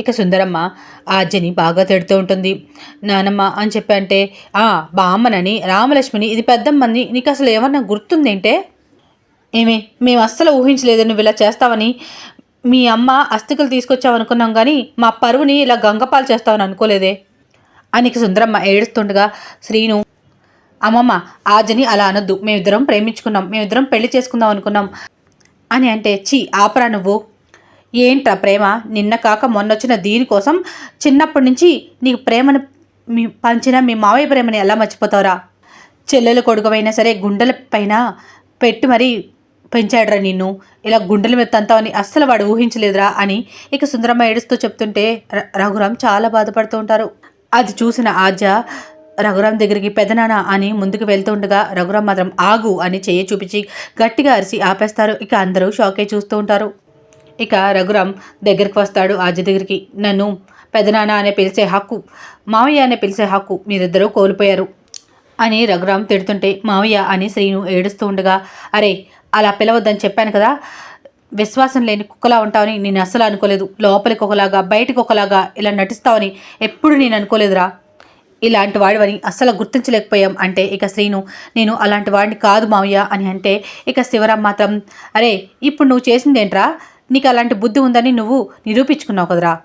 ఇక సుందరమ్మ ఆర్జని బాగా తిడుతూ ఉంటుంది. నానమ్మ అని చెప్పి అంటే ఆ బామ్మనని రామలక్ష్మిని ఇది పెద్దమ్మని నీకు అసలు ఏమన్నా గుర్తుందేంటే? ఏమే మేము అస్సలు ఊహించలేదు నువ్వు ఇలా చేస్తావని. మీ అమ్మ అస్థికలు తీసుకొచ్చావనుకున్నాం కానీ మా పరువుని ఇలా గంగపాలు చేస్తావని అనుకోలేదే. అని ఇక సుందరమ్మ ఏడుస్తుండగా శ్రీను అమ్మమ్మ ఆజని అలా అనొద్దు. మేమిద్దరం ప్రేమించుకున్నాం. మేమిద్దరం పెళ్ళి చేసుకుందాం అనుకున్నాం. అని అంటే చీ ఆపరా నువ్వు. ఏంట్రా ప్రేమ? నిన్న కాక మొన్నొచ్చిన దీనికోసం చిన్నప్పటి నుంచి నీకు ప్రేమను మీ పంచిన మీ మావయ్య ప్రేమని ఎలా మర్చిపోతావురా? చెల్లెలు కొడుకువైనా సరే గుండెల పైన పెట్టి మరీ పెంచాడురా నిన్ను. ఇలా గుండెల మీద తంతావని అస్సలు వాడు ఊహించలేదురా అని ఇక సుందరమ్మ ఏడుస్తూ చెప్తుంటే ర- చాలా బాధపడుతూ ఉంటారు. అది చూసిన ఆద్య రఘురామ్ దగ్గరికి పెదనాన్న అని ముందుకు వెళ్తుండగా రఘురామ్ మాత్రం ఆగు అని చెయ్యి చూపించి గట్టిగా అరిసి ఆపేస్తారు. ఇక అందరూ షాకే చూస్తూ ఉంటారు. ఇక రఘురామ్ దగ్గరికి వస్తాడు ఆద్య దగ్గరికి. నన్ను పెదనాన్న అనే పిలిచే హక్కు మావయ్య అనే పిలిచే హక్కు మీరిద్దరూ కోల్పోయారు అని రఘురామ్ తిడుతుంటే మావయ్య అని శ్రీను ఏడుస్తూ ఉండగా అరే అలా పిలవద్దని చెప్పాను కదా విశ్వాసం లేని కుక్కలా ఉంటావని నేను అస్సలు అనుకోలేదు. లోపలికి ఒకలాగా బయటికి ఒకలాగా ఇలా నటిస్తావని ఎప్పుడు నేను అనుకోలేదురా. ఇలాంటి వాడివని అస్సలు గుర్తించలేకపోయాం అంటే ఇక శ్రీను నేను అలాంటి వాడిని కాదు మావయ్య అని అంటే ఇక శివరాం మాత్రం అరే ఇప్పుడు నువ్వు చేసిందేంట్రా? నీకు అలాంటి బుద్ధి ఉందని నువ్వు నిరూపించుకున్నావు కదరా.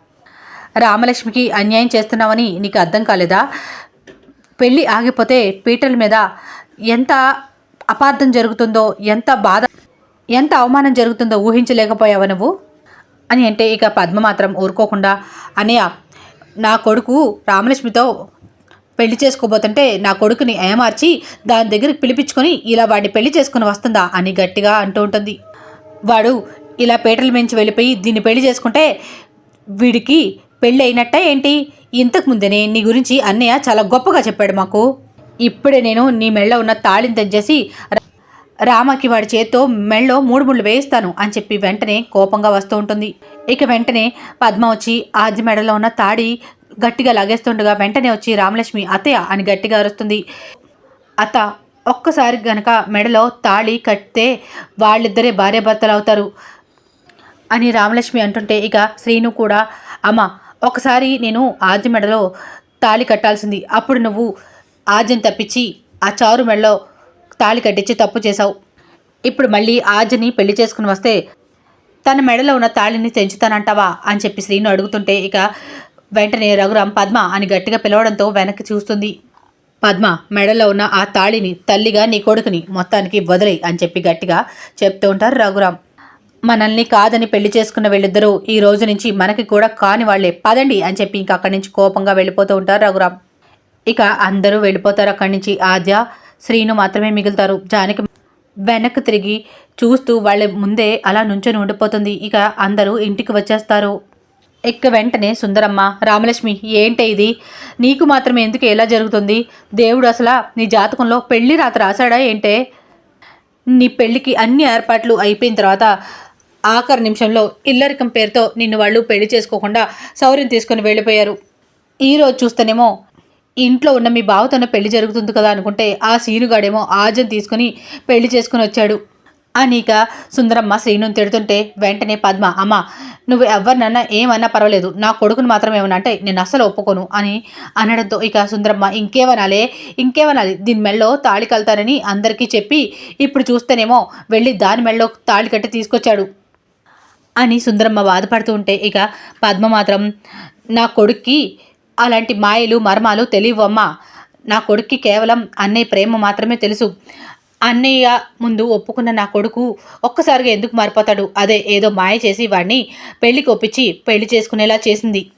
రామలక్ష్మికి అన్యాయం చేస్తున్నావని నీకు అర్థం కాలేదా? పెళ్ళి ఆగిపోతే పీటల మీద ఎంత అపార్థం జరుగుతుందో ఎంత బాధ ఎంత అవమానం జరుగుతుందో ఊహించలేకపోయావా నువ్వు? అని అంటే ఇక పద్మ మాత్రం ఊరుకోకుండా అనయ్య నా కొడుకు రామలక్ష్మితో పెళ్ళి చేసుకోబోతుంటే నా కొడుకుని ఏమార్చి దాని దగ్గరికి పిలిపించుకొని ఇలా వాడిని పెళ్ళి చేసుకుని వస్తుందా? అని గట్టిగా అంటూ ఉంటుంది. వాడు ఇలా పేటల మించి వెళ్ళిపోయి దీన్ని పెళ్ళి చేసుకుంటే వీడికి పెళ్ళి అయినట్టే ఏంటి? ఇంతకుముందనే నీ గురించి అన్నయ్య చాలా గొప్పగా చెప్పాడు మాకు. ఇప్పుడే నేను నీ మెళ్ళ ఉన్న తాళిని తెచ్చేసి రామకి వాడి చేత్తో మెళ్ళో మూడు ముళ్ళు వేయిస్తాను అని చెప్పి వెంటనే కోపంగా వస్తూ ఉంటుంది. ఇక వెంటనే పద్మ వచ్చి ఆది మెడలో ఉన్న తాడి గట్టిగా లాగేస్తుండగా వెంటనే వచ్చి రామలక్ష్మి అత్తయ్య అని గట్టిగా అరుస్తుంది. అత్త ఒక్కసారి గనక మెడలో తాళి కడితే వాళ్ళిద్దరే భార్యాభర్తలు అవుతారు. అని రామలక్ష్మి అంటుంటే ఇక శ్రీను కూడా అమ్మ ఒకసారి నేను ఆద్య మెడలో తాళి కట్టాల్సింది. అప్పుడు నువ్వు ఆద్యం తప్పించి ఆ చారు మెడలో తాళి కట్టించి తప్పు చేశావు. ఇప్పుడు మళ్ళీ ఆద్యని పెళ్ళి చేసుకుని వస్తే తన మెడలో ఉన్న తాళిని తెంచుతానంటావా? అని చెప్పి శ్రీను అడుగుతుంటే ఇక వెంటనే రఘురాం పద్మ అని గట్టిగా పిలవడంతో వెనక్కి చూస్తుంది. పద్మ మెడలో ఉన్న ఆ తాళిని తల్లిగా నీ కొడుకుని మొత్తానికి వదిలేయి అని చెప్పి గట్టిగా చెప్తూ ఉంటారు రఘురాం మనల్ని కాదని పెళ్ళి చేసుకున్న వీళ్ళిద్దరూ ఈ రోజు నుంచి మనకి కూడా కాని వాళ్ళే. పదండి అని చెప్పి ఇంక అక్కడి నుంచి కోపంగా వెళ్ళిపోతూ ఉంటారు రఘురామ్. ఇక అందరూ వెళ్ళిపోతారు అక్కడి నుంచి. ఆద్య శ్రీను మాత్రమే మిగులుతారు. జానకి వెనక్కి తిరిగి చూస్తూ వాళ్ళ ముందే అలా నుంచొని ఉండిపోతుంది. ఇక అందరూ ఇంటికి వచ్చేస్తారు. ఇక వెంటనే సుందరమ్మ రామలక్ష్మి ఏంటే ఇది? నీకు మాత్రమే ఎందుకు ఎలా జరుగుతుంది? దేవుడు అసలు నీ జాతకంలో పెళ్ళి రాత రాశాడా ఏంటే? నీ పెళ్ళికి అన్ని ఏర్పాట్లు అయిపోయిన తర్వాత ఆఖరి నిమిషంలో ఇల్లరికం పేరుతో నిన్ను వాళ్ళు పెళ్ళి చేసుకోకుండా సౌర్యం తీసుకొని వెళ్ళిపోయారు. ఈరోజు చూస్తేనేమో ఇంట్లో ఉన్న మీ బావతోనే పెళ్ళి జరుగుతుంది కదా అనుకుంటే ఆ సీనుగాడేమో ఆజం తీసుకుని పెళ్ళి చేసుకుని వచ్చాడు. అనీక సుందరమ్మ శ్రీనుని తిడుతుంటే వెంటనే పద్మ అమ్మ నువ్వు ఎవరినన్నా ఏమన్నా పర్వాలేదు నా కొడుకుని మాత్రం ఏమన్నా అంటే నేను అస్సలు ఒప్పుకోను అని అనడంతో ఇక సుందరమ్మ ఇంకేమనాలే ఇంకేమనాలి దీని మెళ్ళో తాళి కలుతానని అందరికీ చెప్పి ఇప్పుడు చూస్తేనేమో వెళ్ళి దాని మెళ్ళో తాళి కట్టి తీసుకొచ్చాడు. అని సుందరమ్మ బాధపడుతూ ఉంటే ఇక పద్మ మాత్రం నా కొడుక్కి అలాంటి మాయలు మర్మాలు తెలియవమ్మా. నా కొడుక్కి కేవలం అన్నయ్య ప్రేమ మాత్రమే తెలుసు. అన్నయ్య ముందు ఒప్పుకున్న నా కొడుకు ఒక్కసారిగా ఎందుకు మారిపోతాడు? అదే ఏదో మాయ చేసి వాడిని పెళ్ళికి ఒప్పించి పెళ్ళి చేసుకునేలా చేసింది.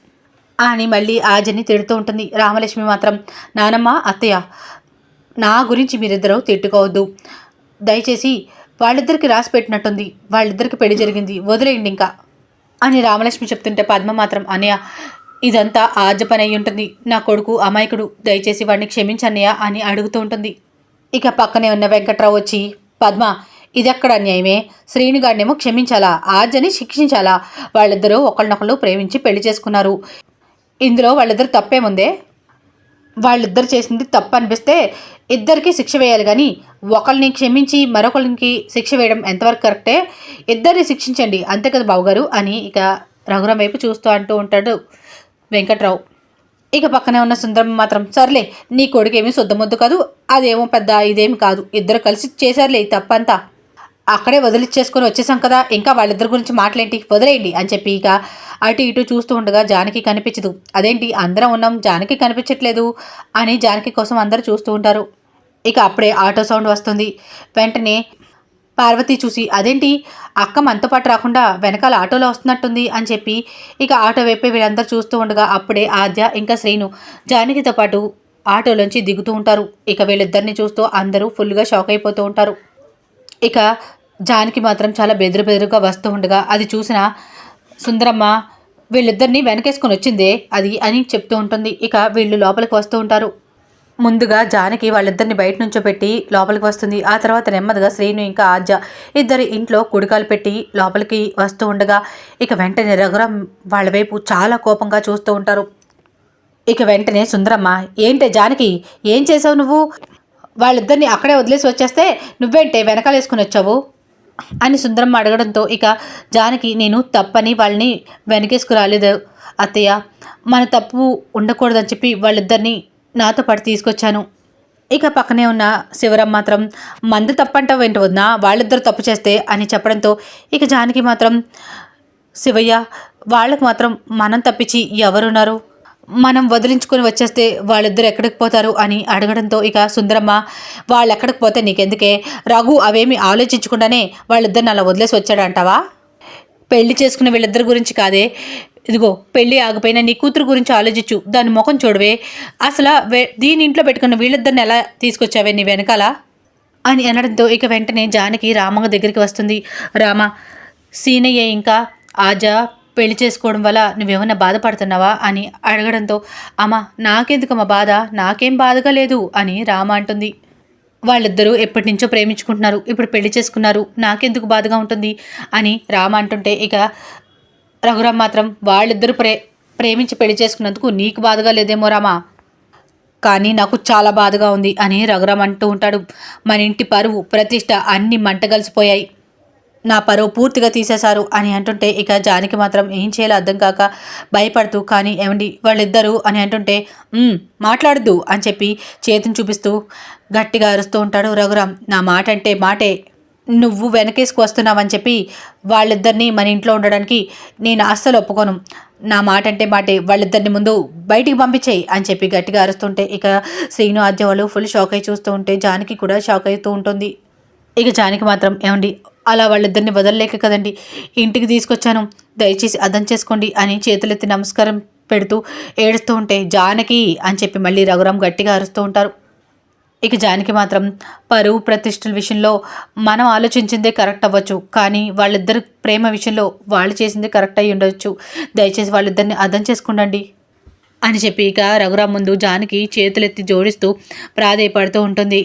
అని మళ్ళీ ఆజని తిడుతూ ఉంటుంది. రామలక్ష్మి మాత్రం నానమ్మ అత్తయ్య నా గురించి మీరిద్దరూ తిట్టుకోవద్దు. దయచేసి వాళ్ళిద్దరికి రాసి పెట్టినట్టుంది. వాళ్ళిద్దరికి పెళ్ళి జరిగింది. వదిలేయండి ఇంకా. అని రామలక్ష్మి చెప్తుంటే పద్మ మాత్రం అనయ్య ఇదంతా ఆజ పని అయి ఉంటుంది. నా కొడుకు అమాయకుడు. దయచేసి వాడిని క్షమించన్నయ్య అని అడుగుతూ ఉంటుంది. ఇక పక్కనే ఉన్న వెంకట్రావు వచ్చి పద్మ ఇదెక్కడ అన్యాయమే? శ్రీనిగాడినేమో క్షమించాలా? ఆజని శిక్షించాలా? వాళ్ళిద్దరూ ఒకళ్ళనొకళ్ళు ప్రేమించి పెళ్ళి చేసుకున్నారు. ఇందులో వాళ్ళిద్దరు తప్పేముందే వాళ్ళిద్దరు చేసింది తప్పు అనిపిస్తే ఇద్దరికి శిక్ష వేయాలి. కానీ ఒకరిని క్షమించి మరొకరికి శిక్ష వేయడం ఎంతవరకు కరెక్టే? ఇద్దరిని శిక్షించండి. అంతే కదా బావుగారు? అని ఇక రఘురామ్ వైపు చూస్తూ అంటూ ఉంటాడు వెంకట్రావు. ఇక పక్కనే ఉన్న సుందరం మాత్రం సర్లే నీ కొడుకేమీ శుద్ధముద్దు కాదు అదేమో పెద్ద ఇదేమి కాదు. ఇద్దరు కలిసి చేశారులే ఈ తప్పంతా. అక్కడే వదిలిచ్చేసుకొని వచ్చేసాం కదా. ఇంకా వాళ్ళిద్దరి గురించి మాటలేంటి? వదిలేయండి అని చెప్పి ఇక అటు ఇటు చూస్తూ ఉండగా జానకి కనిపించదు. అదేంటి? అందరం ఉన్నాం. జానకి కనిపించట్లేదు అని జానకి కోసం అందరూ చూస్తూ ఉంటారు. ఇక అప్పుడే ఆటో సౌండ్ వస్తుంది. వెంటనే పార్వతి చూసి అదేంటి? అక్క మనతో పాటు రాకుండా వెనకాల ఆటోలో వస్తున్నట్టుంది అని చెప్పి ఇక ఆటో వైపే వీళ్ళందరూ చూస్తూ ఉండగా అప్పుడే ఆద్య ఇంకా శ్రీను జానకితో పాటు ఆటోలోంచి దిగుతూ ఉంటారు. ఇక వీళ్ళిద్దరిని చూస్తూ అందరూ ఫుల్గా షాక్ అయిపోతూ ఉంటారు. ఇక జానికి మాత్రం చాలా బెదురు బెదురుగా వస్తూ ఉండగా అది చూసిన సుందరమ్మ వీళ్ళిద్దరిని వెనకేసుకొని వచ్చిందే అది అని చెప్తూ ఉంటుంది. ఇక వీళ్ళు లోపలికి వస్తూ ఉంటారు. ముందుగా జానకి వాళ్ళిద్దరిని బయట నుంచో పెట్టి లోపలికి వస్తుంది. ఆ తర్వాత నెమ్మదిగా శ్రీను ఇంకా ఆద్య ఇద్దరు ఇంట్లో కుడికాలు పెట్టి లోపలికి వస్తూ ఉండగా ఇక వెంటనే రఘురాం వాళ్ళ వైపు చాలా కోపంగా చూస్తూ ఉంటారు. ఇక వెంటనే సుందరమ్మ ఏంటే జానకి ఏం చేసావు నువ్వు? వాళ్ళిద్దరిని అక్కడే వదిలేసి వచ్చేస్తే నువ్వేంటే వెనకాలేసుకుని వచ్చావు? అని సుందరమ్మ అడగడంతో ఇక జానకి నేను తప్పని వాళ్ళని వెనకేసుకు రాలేదు అత్తయ్య. మన తప్పు ఉండకూడదని చెప్పి వాళ్ళిద్దరిని నాతో పాటు తీసుకొచ్చాను. ఇక పక్కనే ఉన్న శివరాం మాత్రం మంది తప్పంటావు ఏంటి వదినా వాళ్ళిద్దరు తప్పు చేస్తే అని చెప్పడంతో ఇక జానకి మాత్రం శివయ్య వాళ్ళకు మాత్రం మనం తప్పించి ఎవరున్నారు? మనం వదిలించుకొని వచ్చేస్తే వాళ్ళిద్దరు ఎక్కడికి పోతారు అని అడగడంతో ఇక సుందరమ్మ వాళ్ళు ఎక్కడికి పోతే నీకెందుకే? రఘు అవేమి ఆలోచించకుండానే వాళ్ళిద్దరిని అలా వదిలేసి వచ్చాడంటావా? పెళ్ళి చేసుకున్న వీళ్ళిద్దరి గురించి కాదే. ఇదిగో పెళ్ళి ఆగిపోయినా నీ కూతురు గురించి ఆలోచించు. దాని ముఖం చూడవే. అసలు దీని ఇంట్లో పెట్టుకున్న వీళ్ళిద్దరిని ఎలా తీసుకొచ్చావే నీ వెనకాల? అని అనడంతో ఇక వెంటనే జానకి రామమ్మ దగ్గరికి వస్తుంది. రామ సీనయ్య ఇంకా ఆజా పెళ్ళి చేసుకోవడం వల్ల నువ్వేమన్నా బాధపడుతున్నావా అని అడగడంతో అమ్మ నాకెందుకమ్మా బాధ? నాకేం బాధగా లేదు అని రామ అంటుంది. వాళ్ళిద్దరూ ఎప్పటి నుంచో ప్రేమించుకుంటున్నారు. ఇప్పుడు పెళ్ళి చేసుకున్నారు. నాకెందుకు బాధగా ఉంటుంది? అని రామ అంటుంటే ఇక రఘురామ్ మాత్రం వాళ్ళిద్దరూ ప్రే ప్రేమించి పెళ్ళి చేసుకున్నందుకు నీకు బాధగా లేదేమో రామా. కానీ నాకు చాలా బాధగా ఉంది అని రఘురామ్ అంటూ ఉంటాడు. మన ఇంటి పరువు ప్రతిష్ట అన్ని మంటగలిసిపోయాయి. నా పరువు పూర్తిగా తీసేశారు అని అంటుంటే ఇక జానికి మాత్రం ఏం చేయాలో అర్థం కాక భయపడుతూ కానీ ఏమండి వాళ్ళిద్దరూ? అని అంటుంటే మాట్లాడద్దు అని చెప్పి చేతిని చూపిస్తూ గట్టిగా అరుస్తూ ఉంటాడు రఘురామ్. నా మాట అంటే మాటే నువ్వు వెనకేసుకు వస్తున్నావని చెప్పి వాళ్ళిద్దరిని మన ఇంట్లో ఉండడానికి నేను అస్సలు ఒప్పుకోను. నా మాట అంటే మాటే వాళ్ళిద్దరిని ముందు బయటికి పంపించేయి అని చెప్పి గట్టిగా అరుస్తుంటే ఇక శ్రీను ఆద్య వాళ్ళు ఫుల్ షాక్ అయి చూస్తూ ఉంటే జానకి కూడా షాక్ అవుతూ ఉంటుంది. ఇక జానికి మాత్రం ఏమండి అలా వాళ్ళిద్దరిని వదలలేక కదండి. ఇంటికి తీసుకొచ్చాను. దయచేసి అర్థం చేసుకోండి అని చేతులెత్తి నమస్కారం పెడుతూ ఏడుస్తూ ఉంటే జానకి అని చెప్పి మళ్ళీ రఘురాం గట్టిగా అరుస్తూ ఉంటారు. ఇక జానకి మాత్రం పరువు ప్రతిష్టల విషయంలో మనం ఆలోచించిందే కరెక్ట్ అవ్వచ్చు. కానీ వాళ్ళిద్దరు ప్రేమ విషయంలో వాళ్ళు చేసిందే కరెక్ట్ అయి ఉండవచ్చు దయచేసి వాళ్ళిద్దరిని అర్థం చేసుకుండండి అని చెప్పి ఇక రఘురాం ముందు జానకి చేతులెత్తి జోడిస్తూ ప్రాధేయపడుతూ ఉంటుంది.